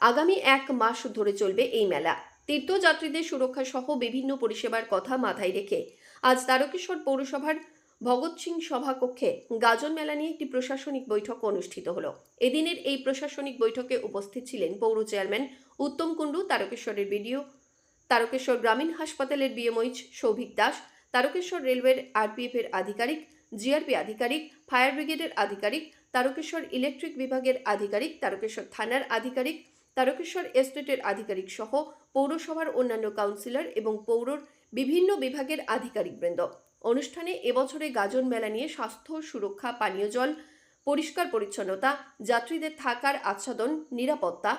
আগামী এক মাস ধরে চলবে এই মেলা। তীর্থযাত্রীদের সুরক্ষা সহ বিভিন্ন পরিষেবার কথা মাথায় রেখে আজ তারকেশ্বর পৌরসভার ভগৎ সিং সভাকক্ষে গাজন মেলা নিয়ে একটি প্রশাসনিক বৈঠক অনুষ্ঠিত হলো। এদিনের এই প্রশাসনিক বৈঠকে উপস্থিত ছিলেন পৌর চেয়ারম্যান উত্তম কুণ্ডু, তারকেশ্বরের বিডিও, তারকেশ্বর গ্রামীণ হাসপাতালের বিএমওইচ সৌভিক দাস, তারকেশ্বর রেলওয়ের আরপিএফ এর আধিকারিক, জিআরপি আধিকারিক, ফায়ার ব্রিগেডের আধিকারিক, তারকেশ্বর ইলেকট্রিক বিভাগের আধিকারিক, তারকেশ্বর থানার আধিকারিক তারকেশ্বর এস্টেটের আধিকারিক সহ পৌরসভার অন্যান্য কাউন্সিলর এবং পৌরর বিভিন্ন বিভাগের আধিকারিকবৃন্দ। অনুষ্ঠানে এবছরে গাজন মেলা নিয়ে স্বাস্থ্য, সুরক্ষা, পানীয় জল, পরিষ্কার পরিচ্ছন্নতা, যাত্রীদের থাকার আচ্ছাদন, নিরাপত্তা,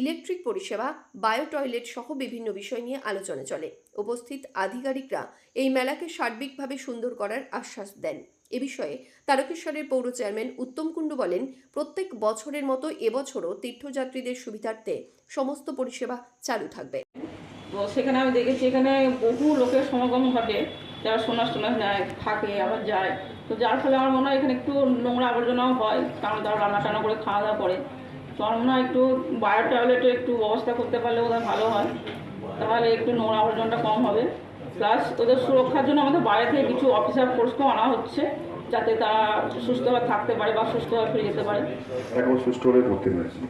ইলেকট্রিক পরিষেবা, বায়ো টয়লেট সহ বিভিন্ন বিষয় নিয়ে আলোচনা চলে। উপস্থিত আধিকারিকরা এই মেলাকে সার্বিকভাবে সুন্দর করার আশ্বাস দেন। এ বিষয়ে তারকেশ্বরের পৌর চেয়ারম্যান উত্তম কুণ্ডু বলেন, প্রত্যেক বছরের মতো এবছরও তীর্থযাত্রীদের সুবিধার্থে সমস্ত পরিষেবা চালু থাকবে। সেখানে আমি দেখেছি এখানে বহু লোকের সমাগম ঘটে, যারা সোনার টোনার নেয়, থাকে, আবার যায়। তো যার ফলে আমার মনে হয় এখানে একটু নোংরা আবর্জনাও হয়, কারণ তারা রান্না টান্না করে খাওয়া দাওয়া করে। তো আমার মনে হয় একটু বায়ো টয়লেটের একটু ব্যবস্থা করতে পারলে ওদের ভালো হয়। তাহলে একটু নোংরা আবর্জনটা কম হবে। প্লাস ওদের সুরক্ষার জন্য আমাদের বাইরে থেকে কিছু অফিসার ফোর্সকেও আনা হচ্ছে, যাতে তারা সুস্থভাবে থাকতে পারে বা সুস্থভাবে ফিরে যেতে পারে। এখন সুষ্ঠুভাবে করতে পেরেছি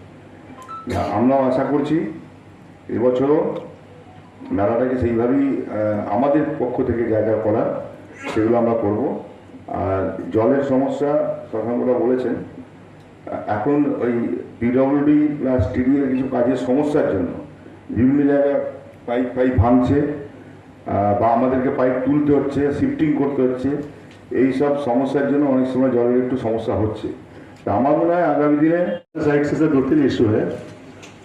আমরাও আশা করছি এবছরও মেলাটাকে সেইভাবেই আমাদের পক্ষ থেকে যা যা করার সেগুলো আমরা করব। আর জলের সমস্যা শশাঙ্করা বলেছেন এখন ওই পিডব্লিউডি প্লাস টিডিএর কিছু কাজের সমস্যার জন্য বিভিন্ন জায়গায় পাইপ পাইপ ভাঙছে। বা আমাদেরকে পাইপ তুলতে হচ্ছে শিফটিং করতে হচ্ছে এই সব সমস্যার জন্য অনেক সময় জলের একটু সমস্যা হচ্ছে তা আমার মনে হয় আগামী দিনে साइड से सर दो तीन इशू है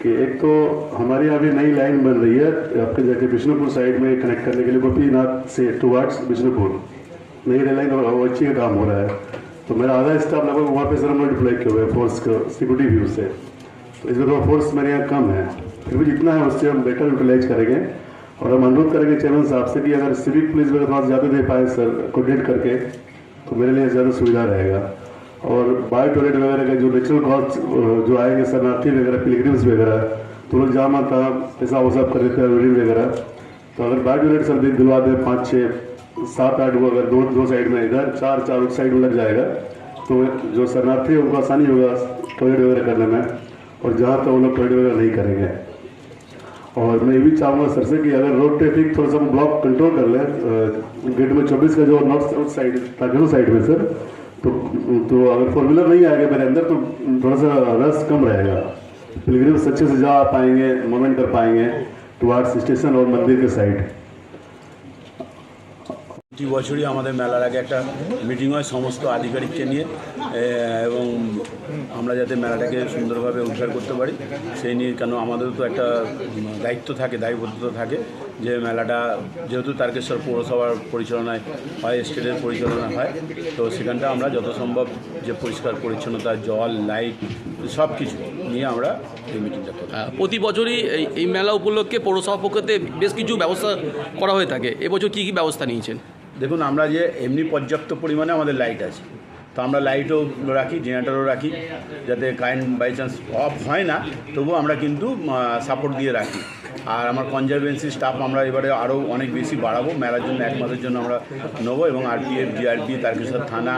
कि एक तो हमारे यहाँ अभी नई लाइन बन रही है आपके जाके बिष्णुपुर साइड में कनेक्ट करने के लिए गोपीनाथ से टुवार्ड्स बिष्णुपुर नई रेल लाइन अच्छी का काम हो रहा है तो मेरा आधा स्टाफ लगभग वहाँ पे सर हम लोग डिप्लॉय किए हुए हैं फोर्स का सिक्योरिटी व्यू से तो इसमें थोड़ा फोर्स मेरे यहाँ कम है फिर भी जितना है उससे हम बेटर यूटिलाइज करेंगे और हम अनुरोध करेंगे चेयरमैन साहब से कि अगर सिविक पुलिस वगैरह थोड़ा ज़्यादा दे पाए सर कोऑर्डिनेट करके तो मेरे लिए ज़्यादा सुविधा रहेगा। और बायो टॉयलेट वगैरह का जो नेचुरल कॉस्ट जो आएँगे शरणार्थी वगैरह पिलग्रिम्स वगैरह तो लोग जहाँ माता पैसा वो सब कर देते हैं वगैरह। तो अगर बायो टॉयलेट सर दिल दिलवा दे, पाँच छः सात, आठ, वो अगर दो दो साइड में, इधर चार चार उस साइड में लग जाएगा तो जो शरणार्थी है, उनको आसानी होगा टॉयलेट वगैरह करने में। और जहाँ तक वो लोग टॉयलेट वगैरह नहीं करेंगे। और मैं ये भी चाहूँगा सर से कि अगर रोड ट्रैफ़िक थोड़ा सा ब्लॉक कंट्रोल कर लें गेट में चौबीस का जो नॉर्थ साउथ साइड ताकि साइड में सर तो तो अगर फोर व्हीलर नहीं आएगा मेरे अंदर तो थोड़ा सा रस कम रहेगा। पिलग्रिम्स अच्छे से जा पाएँगे, मोमेंट कर पाएँगे टुवार्ड्स स्टेशन और मंदिर के साइड প্রতি বছরই আমাদের মেলার আগে একটা মিটিং হয় সমস্ত আধিকারিককে নিয়ে এবং আমরা যাতে মেলাটাকে সুন্দরভাবে উদ্ধার করতে পারি, সেই নিয়ে কেন আমাদেরও তো একটা দায়িত্ব থাকে, দায়বদ্ধতা থাকে যে মেলাটা যেহেতু তারকেশ্বর পৌরসভার পরিচালনায় হয়, স্টেটের পরিচালনা হয়, তো সেখানটা আমরা যত সম্ভব যে পরিষ্কার পরিচ্ছন্নতা, জল, লাইট, সব কিছু নিয়ে আমরা এই মিটিংটা করি প্রতি বছরই এই এই মেলা উপলক্ষে পৌরসভা পক্ষতে বেশ কিছু ব্যবস্থা করা হয়ে থাকে। এবছর কী কী ব্যবস্থা নিয়েছেন? দেখুন, আমরা যে এমনি পর্যাপ্ত পরিমাণে আমাদের লাইট আছে, তো আমরা লাইটও রাখি জেনারেটরও রাখি, যাতে কারেন্ট বাই চান্স অফ হয় না তবুও আমরা কিন্তু সাপোর্ট দিয়ে রাখি। আর আমার কনজারভেন্সি স্টাফ আমরা এবারে আরও অনেক বেশি বাড়াবো, মেলার জন্য, এক মাসের জন্য আমরা নেব এবং আরপিএফ জিআরপি তারকেশ্বর থানা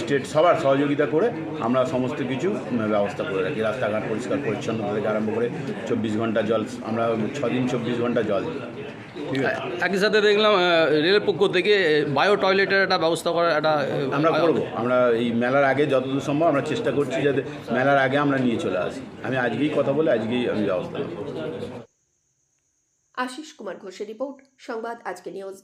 স্টেট সবার সহযোগিতা করে আমরা সমস্ত কিছু ব্যবস্থা করে রাখি। রাস্তাঘাট পরিষ্কার পরিচ্ছন্নতা থেকে আরম্ভ করে চব্বিশ ঘণ্টা জল, আমরা ছদিন চব্বিশ ঘণ্টা জল দিই। একই সাথে দেখলাম রেল রেলের পক্ষ থেকে বায়ো টয়লেটের একটা ব্যবস্থা করার একটা আমরা করব। আমরা এই মেলার আগে যতদূর সম্ভব আমরা চেষ্টা করছি যাতে মেলার আগে আমরা নিয়ে চলে আসি। আমি আজকেই কথা বলে আজকেই আমি ব্যবস্থা আশিস কুমার ঘোষের রিপোর্ট সংবাদ আজকে নিউজ